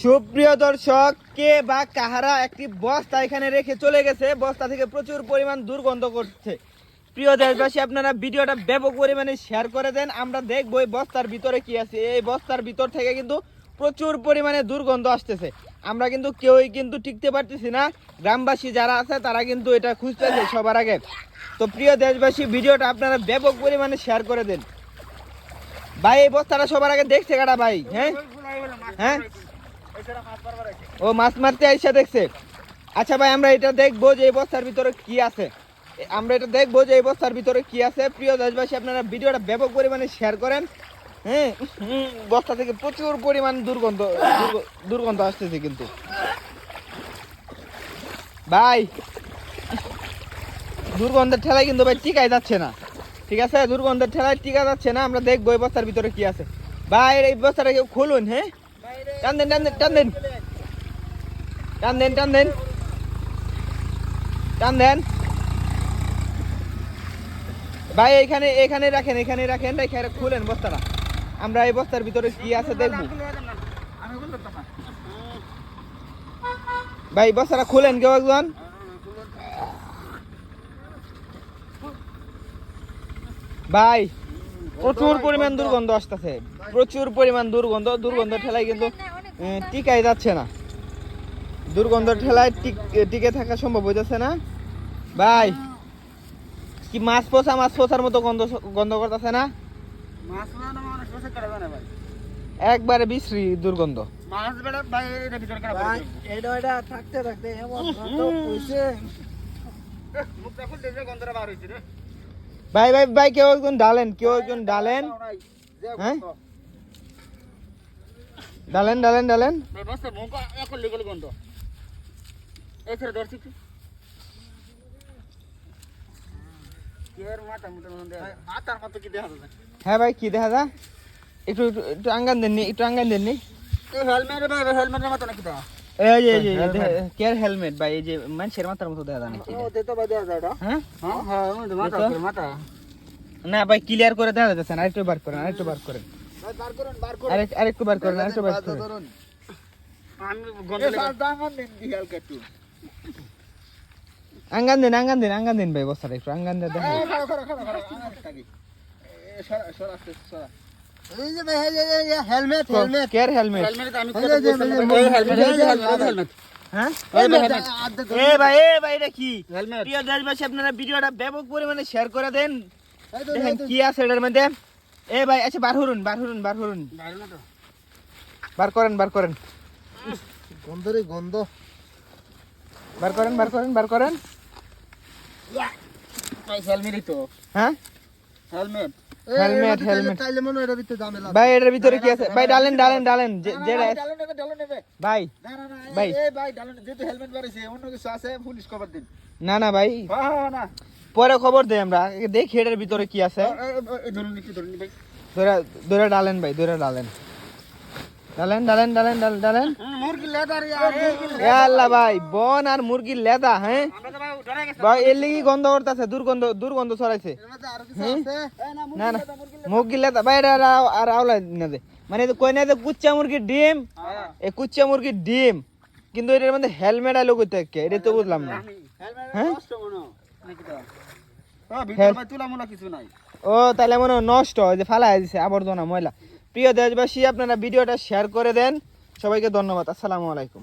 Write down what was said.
সুপ্রিয় দর্শক, কে বা কাহারা একটি বস্তা এখানে রেখে চলে গেছে? বস্তা থেকে প্রচুর পরিমাণ দুর্গন্ধ করছে। প্রিয় দেশবাসী, আপনারা ভিডিওটা ব্যাপক পরিমাণে শেয়ার করে দেন। আমরা দেখব এই বস্তার ভিতরে কি আছে। এই বস্তার ভিতর থেকে কিন্তু প্রচুর পরিমাণে দুর্গন্ধ আসতেছে। আমরা কিন্তু কেউই কিন্তু টিকতে পারতেছি না। গ্রামবাসী যারা আছে, তারা কিন্তু এটা খুঁজতেছে সবার আগে। তো প্রিয় দেশবাসী, ভিডিওটা আপনারা ব্যাপক পরিমাণে শেয়ার করে দেন। ভাই, এই বস্তাটা সবার আগে দেখছে কাটা ভাই? হ্যাঁ? হ্যাঁ? ও, মাছ মারতে আইসা দেখছে। আচ্ছা ভাই, আমরা এটা দেখব যে এই বস্তার ভিতরে কি আছে। আমরা এটা দেখব যে এই বস্তার ভিতরে কি আছে। প্রিয় দেশবাসী, আপনারা ভিডিওটা ব্যাপক পরিমাণে শেয়ার করেন। হ্যাঁ বস্তা থেকে প্রচুর পরিমাণ দুর্গন্ধ দুর্গন্ধ আসতেছে কিন্তু। ভাই, দুর্গন্ধের ঠেলায় কিন্তু ভাই টিকাই যাচ্ছে না। ঠিক আছে? দুর্গন্ধের ঠেলায় টিকা যাচ্ছে না। আমরা দেখব এই বস্তার ভিতরে কি আছে। ভাই, এই বস্তাটা কেউ খুলুন হ্যাঁ? টান দেন টান দেন টান দেন টান দেন টান দেন টান দেন ভাই, এখানে এখানে রাখেন এখানে রাখেন। রেখে খুলেন বস্তাটা। আমরা এই বস্তার ভিতরে কি আছে দেখব। ভাই, বস্তাটা খুলেন কেউ একজন? ভাই প্রচুর পরিমাণ দুর্গন্ধ আসতেছে। প্রচুর পরিমাণ দুর্গন্ধ। দুর্গন্ধ ঠেলায় কিন্তু টিকাই যাচ্ছে না। দুর্গন্ধ ঠেলায় টিক- টিকে থাকা সম্ভব হইতেছে না। ভাই কি মাছ পোষা মাছ পোষার মতো গন্ধ গন্ধ করতেছে না? মানে একবারে বিশ্রী দুর্গন্ধ। মাছ বেড়া ভাই এটা কাটা পড়ে এটা এটা থাকতে থাকতে ভাই ভাই ভাই কেউ একজন ডালেন কেউ একজন ডালেন। হ্যাঁ? ডালেন ডালেন ডালেন। হ্যাঁ ভাই কি দেখা যা একটু একটু আঙ্গান দেননি একটু আঙ্গান দেননি। হেলমেট হেলমেটের মতো নাকি দেখা? এই যে এই যে কেয়ার হেলমেট ভাই এই যে মানুষের মাথার মতো নাকি? তো দেয়া যায় হ্যাঁ? হ্যাঁ হ্যাঁ মাথা মাথা। না ভাই ক্লিয়ার করে দেখা যাচ্ছে না আরেকটু বার করেন আরেকটু বার করেন। ভাই বার করুন বার করুন। আরেক আরেকটু বার করেন আরেকটু বার করেন। ধরুন। আমি গন্ধ দিন দি হালকা আঙ্গান দেন আঙ্গান দেন আঙ্গান দেন ভাই বস্তাটা একটু আঙ্গান দেন দেখেন সরা সরা সরা। হেলমেট কেয়ার আমি। হ্যাঁ? ওই হেলমেট। এ ভাই এ ভাই এটা কি? হেলমেট। প্রিয় দেশবাসী আপনারা ভিডিওটা ব্যাপক পরিমাণে শেয়ার করে দেন। দেখেন কি আছে এটার মধ্যে। এ ভাই আচ্ছা বার হরুন বার হরুন বার হরুন? বার করেন বার করেন গন্ধ রে গন্ধ। বার করেন বার করেন বার করেন। ভাই, হেলমেটই তো। হ্যাঁ? হেলমেট। Helmet, helmet. তাইলে মনে হয় এটার ভিতরে ঝামেলা। ভাই এটার ভিতরে কি আছে? ভাই ডালেন ডালেন ডালেন। যে না, না, যেটা ভাই, নেবে ডালো নেবে ভাই। না না না ভাই। এই- ভাই ডালো নেবে। যেহেতু হেলমেট বাড়িছে অন্য কিছু আছে পুলিশ খবর দিন। না না ভাই। হ্যাঁ হ্যাঁ না। পরে খবর দেই আমরা। দেখি এটার ভিতরে কি আছে। ধরুন একটু ধরুন ভাই। ধরে ধরে ডালেন ভাই ধরে ডালেন। ডালেন ডালেন ডালেন ডালেন ডালেন। মুরগি ইয়ার, এই, আল্লাহ ভাই বন আর মুরগির লেদা হ্যাঁ? ভাই ডরে গেছি। ভাই এর লিগি গন্ধ করতেছে দুর্গন্ধ দুর্গন্ধ ছড়াইছে। এর মধ্যে আরও কিছু হ্যাঁ? আছে? না না মুরগির লেদা ভাই এটা আর- আওলা না দে। মানে কই না যে কুচ্চা মুরগির ডিম? হ্যাঁ। এই কুচ্চা মুরগির ডিম। কিন্তু এটার মধ্যে হেলমেট আলো কইতে কে? এটা তো বুঝলাম না। হ্যাঁ? নষ্ট নাকি তো? ও, ভিতরে ভাই তুলামুলা কিছু নাই। ও তাহলে মনে হয় নষ্ট হয় যে ফালা দিছে আবর্জনা ময়লা। প্রিয় দেশবাসী আপনারা ভিডিওটা শেয়ার করে দেন। সবাইকে ধন্যবাদ। আসসালামু আলাইকুম।